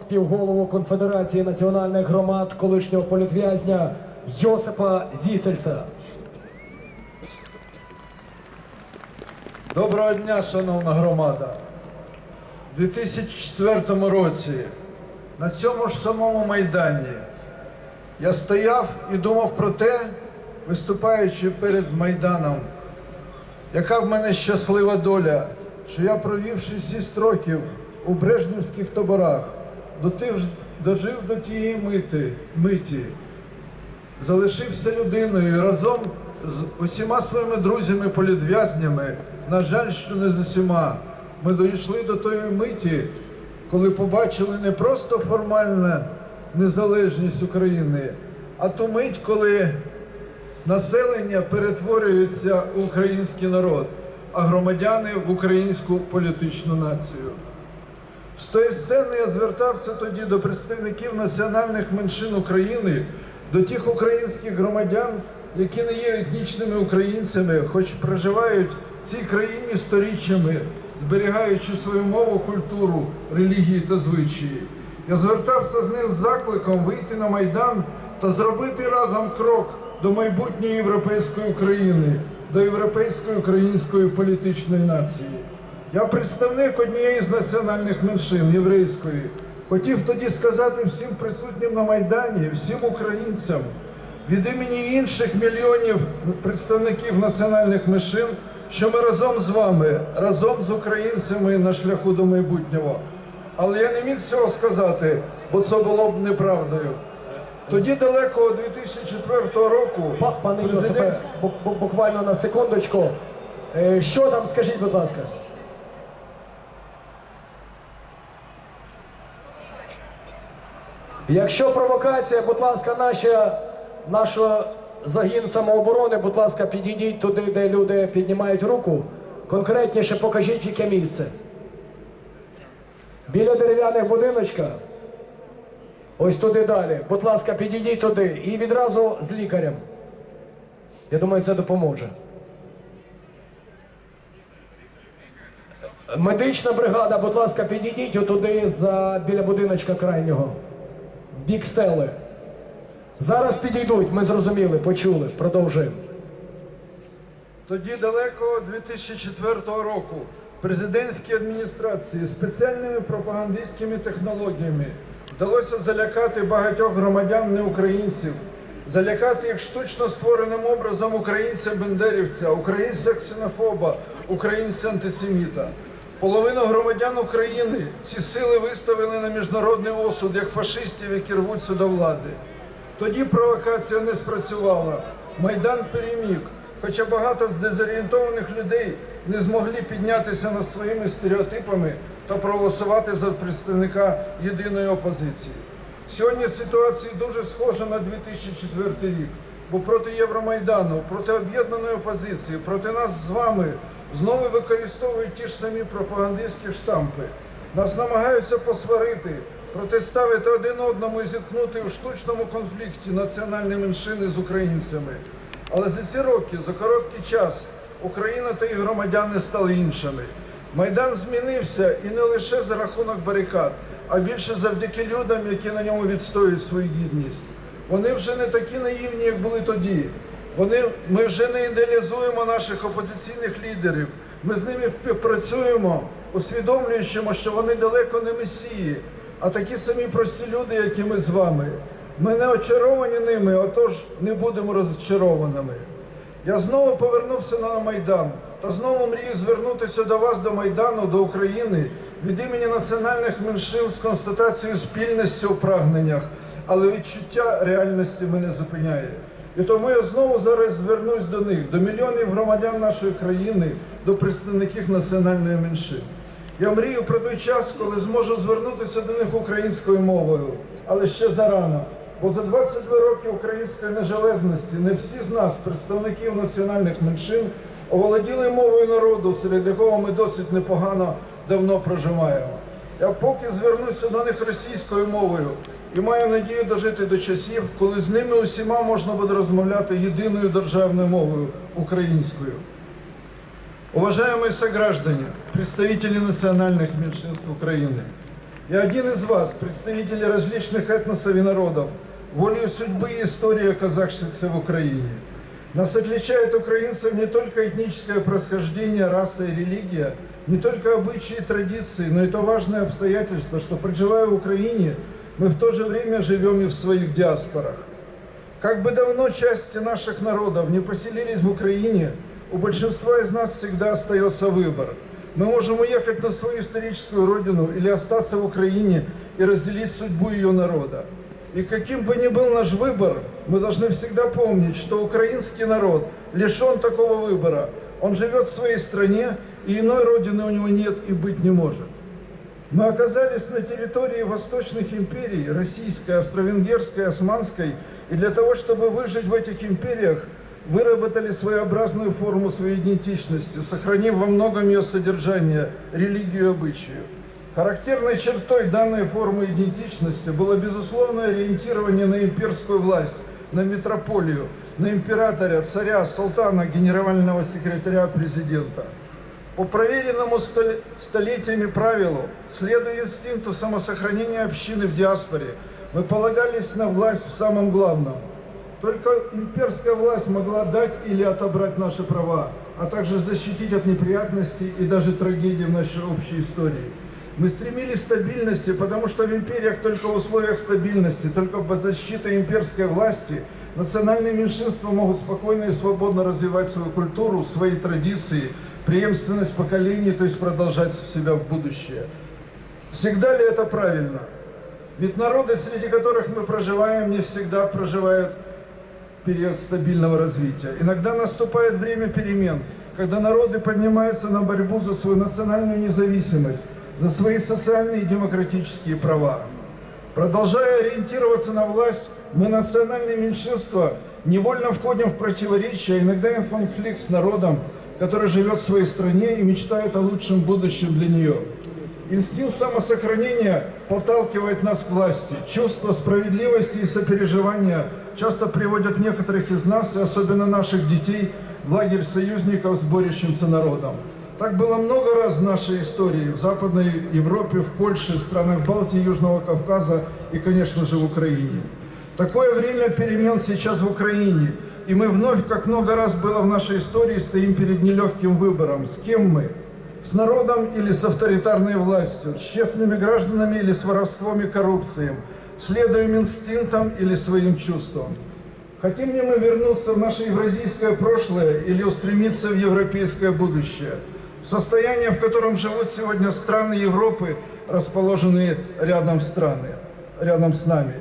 співголову Конфедерації національних громад колишнього політв'язня Йосипа Зісельса. Доброго дня, шановна громада. У 2004 році на цьому ж самому майдані я стояв і думав про те, виступаючи перед Майданом, яка в мене щаслива доля, що я провів 6 років у Брежнівських таборах, дожив до тієї мити, миті, залишився людиною разом з усіма своїми друзями-політв'язнями, на жаль, що не з усіма, ми дійшли до тої миті, коли побачили не просто формальну незалежність України, а ту мить, коли населення перетворюється в український народ, а громадяни в українську політичну націю. З тої сцени я звертався тоді до представників національних меншин України, до тих українських громадян, які не є етнічними українцями, хоч проживають в цій країні сторіччями, зберігаючи свою мову, культуру, релігії та звичаї. Я звертався з ним з закликом вийти на майдан та зробити разом крок до майбутньої європейської України, до європейської української політичної нації. Я представник однієї з національних меншин єврейської. Хотів тоді сказати всім присутнім на Майдані, всім українцям від імені інших мільйонів представників національних меншин, що ми разом з вами, разом з українцями на шляху до майбутнього. Але я не міг цього сказати, бо це було б неправдою. Тоді далеко 2004 року Па- Пане Йосипе, бу- бу- буквально на секундочку. Е, Що там, скажіть, будь ласка? Якщо провокація, будь ласка, наша, наш загін самооборони, будь ласка, підійдіть туди, де люди піднімають руку. Конкретніше покажіть, яке місце. Біля дерев'яних будиночка. Ось туди далі. Будь ласка, підійдіть туди. І відразу з лікарем. Я думаю, це допоможе. Медична бригада, будь ласка, підійдіть отуди за біля будиночка крайнього. Бік стели. Зараз підійдуть, ми зрозуміли, почули. Продовжуємо. Тоді далеко 2004 року президентській адміністрації спеціальними пропагандистськими технологіями вдалося залякати багатьох громадян неукраїнців, залякати їх штучно створеним образом українця-бендерівця, українця-ксенофоба, українця-антисеміта. Половину громадян України ці сили виставили на міжнародний осуд як фашистів, які рвуться до влади. Тоді провокація не спрацювала. Майдан переміг. Хоча багато з дезорієнтованих людей не змогли піднятися над своїми стереотипами та проголосувати за представника єдиної опозиції. Сьогодні ситуація дуже схожа на 2004 рік, бо проти Євромайдану, проти об'єднаної опозиції, проти нас з вами знову використовують ті ж самі пропагандистські штампи. Нас намагаються посварити, протиставити один одному і зіткнути у штучному конфлікті національні меншини з українцями. Але за ці роки, за короткий час, Україна та її громадяни стали іншими. Майдан змінився і не лише за рахунок барикад, а більше завдяки людям, які на ньому відстоюють свою гідність. Вони вже не такі наївні, як були тоді. Вони, ми вже не ідеалізуємо наших опозиційних лідерів. Ми з ними співпрацюємо, усвідомлюючи, що вони далеко не месії, а такі самі прості люди, як і ми з вами. Ми не очаровані ними, отож не будемо розчарованими. Я знову повернувся на Майдан та знову мрію звернутися до вас, до Майдану, до України від імені національних меншин з констатацією спільності у прагненнях, але відчуття реальності мене зупиняє. І тому я знову зараз звернусь до них, до мільйонів громадян нашої країни, до представників національної меншини. Я мрію про той час, коли зможу звернутися до них українською мовою, але ще зарано. Бо за 22 роки української незалежності не всі з нас, представників національних меншин, оволоділи мовою народу, серед якого ми досить непогано давно проживаємо. Я поки звернуся до них російською мовою і маю надію дожити до часів, коли з ними усіма можна буде розмовляти єдиною державною мовою українською. Уважаемые сограждане, представители национальных меньшинств Украины, И один из вас, представители различных этносов и народов, волею судьбы и истории оказавшихся в Украине. Нас отличает украинцев не только этническое происхождение, раса и религия, не только обычаи и традиции, но и то важное обстоятельство, что проживая в Украине, мы в то же время живем и в своих диаспорах. Как бы давно части наших народов не поселились в Украине, у большинства из нас всегда остается выбор. Мы можем уехать на свою историческую родину или остаться в Украине и разделить судьбу ее народа. И каким бы ни был наш выбор, мы должны всегда помнить, что украинский народ лишен такого выбора. Он живет в своей стране, и иной родины у него нет и быть не может. Мы оказались на территории восточных империй, российской, австро-венгерской, османской, и для того, чтобы выжить в этих империях, выработали своеобразную форму своей идентичности, сохранив во многом ее содержание, религию и обычаю. Характерной чертой данной формы идентичности было безусловное ориентирование на имперскую власть, на метрополию, на императора, царя, султана, генерального секретаря, президента. По проверенному стол- столетиями правилу, следуя инстинкту самосохранения общины в диаспоре, мы полагались на власть в самом главном. Только имперская власть могла дать или отобрать наши права, а также защитить от неприятностей и даже трагедий в нашей общей истории. Мы стремились к стабильности, потому что в империях только в условиях стабильности, только под защитой имперской власти национальные меньшинства могут спокойно и свободно развивать свою культуру, свои традиции, преемственность поколений, то есть продолжать себя в будущее. Всегда ли это правильно? Ведь народы, среди которых мы проживаем, не всегда проживают период стабильного развития. Иногда наступает время перемен, когда народы поднимаются на борьбу за свою национальную независимость, за свои социальные и демократические права. Продолжая ориентироваться на власть, мы, национальные меньшинства, невольно входим в противоречие, а иногда и в конфликт с народом, который живет в своей стране и мечтает о лучшем будущем для нее. Инстинкт самосохранения подталкивает нас к власти. Чувство справедливости и сопереживания часто приводят некоторых из нас, и особенно наших детей, в лагерь союзников с борющимся народом. Так было много раз в нашей истории, в Западной Европе, в Польше, в странах Балтии, Южного Кавказа и, конечно же, в Украине. Такое время перемен сейчас в Украине, и мы вновь, как много раз было в нашей истории, стоим перед нелегким выбором. С кем мы? С народом или с авторитарной властью? С честными гражданами или с воровством и коррупцией? Следуем инстинктам или своим чувствам? Хотим ли мы вернуться в наше евразийское прошлое или устремиться в европейское будущее? В состояние, в котором живут сегодня страны Европы, расположенные рядом, страны, рядом с нами.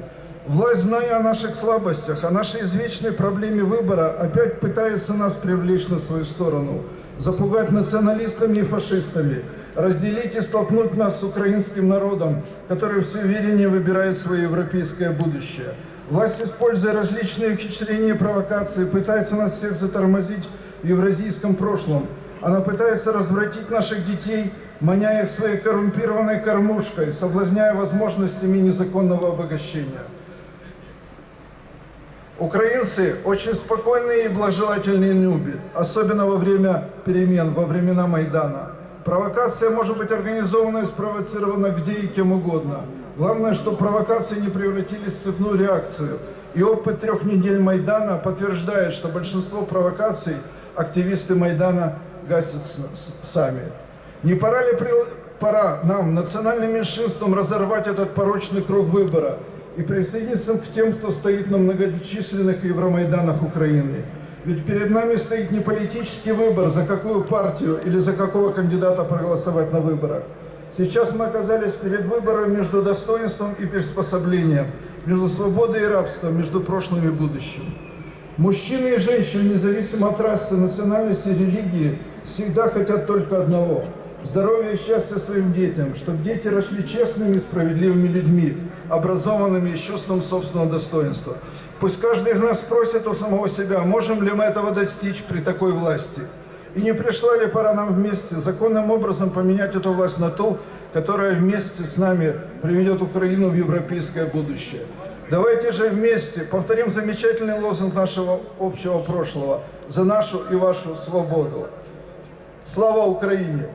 Власть, зная о наших слабостях, о нашей извечной проблеме выбора, опять пытается нас привлечь на свою сторону, запугать националистами и фашистами, разделить и столкнуть нас с украинским народом, который все увереннее выбирает свое европейское будущее. Власть, используя различные ухищрения и провокации, пытается нас всех затормозить в евразийском прошлом. Она пытается развратить наших детей, маня их своей коррумпированной кормушкой, соблазняя возможностями незаконного обогащения. Украинцы очень спокойные и благожелательные люди, особенно во время перемен, во времена Майдана. Провокация может быть организована и спровоцирована где и кем угодно. Главное, чтобы провокации не превратились в цепную реакцию. И опыт трех недель Майдана подтверждает, что большинство провокаций активисты Майдана гасят сами. Не пора ли при- пора нам, национальным меньшинствам, разорвать этот порочный круг выбора и присоединиться к тем, кто стоит на многочисленных Евромайданах Украины? Ведь перед нами стоит не политический выбор, за какую партию или за какого кандидата проголосовать на выборах. Сейчас мы оказались перед выбором между достоинством и приспособлением, между свободой и рабством, между прошлым и будущим. Мужчины и женщины, независимо от расы, национальности религии, всегда хотят только одного – здоровья и счастья своим детям, чтобы дети росли честными и справедливыми людьми, образованными и чувством собственного достоинства. Пусть каждый из нас спросит у самого себя, можем ли мы этого достичь при такой власти. И не пришла ли пора нам вместе законным образом поменять эту власть на ту, которая вместе с нами приведет Украину в европейское будущее. Давайте же вместе повторим замечательный лозунг нашего общего прошлого «За нашу и вашу свободу». Слава Украине!